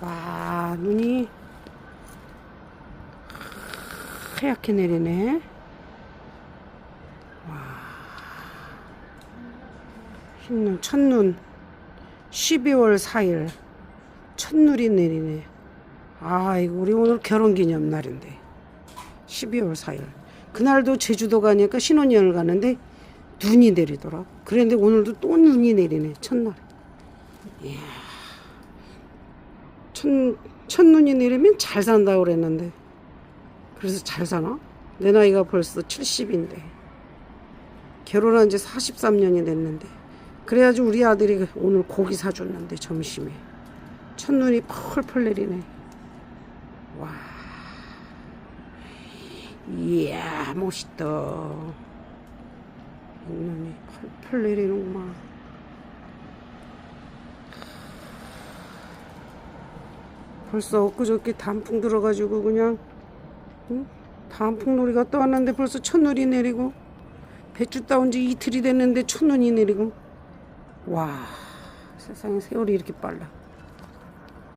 와, 눈이 하얗게 내리네. 와. 흰눈, 첫눈. 12월 4일. 첫눈이 내리네. 아, 이거 우리 오늘 결혼 기념 날인데. 12월 4일. 그날도 제주도 가니까 신혼여행을 가는데 눈이 내리더라. 그런데 오늘도 또 눈이 내리네. 첫날. 이야. 첫, 첫눈이 내리면 잘 산다고 그랬는데. 그래서 잘 사나? 내 나이가 벌써 70인데. 결혼한 지 43년이 됐는데. 그래야지 우리 아들이 오늘 고기 사줬는데, 점심에. 첫눈이 펄펄 내리네. 와. 이야, 멋있다. 눈이 펄펄 내리는구만. 벌써 엊그저께 단풍 들어가지고 그냥 응? 단풍 놀이가 떠왔는데 벌써 첫눈이 내리고 배추 따온 지 이틀이 됐는데 첫눈이 내리고 와 세상에 세월이 이렇게 빨라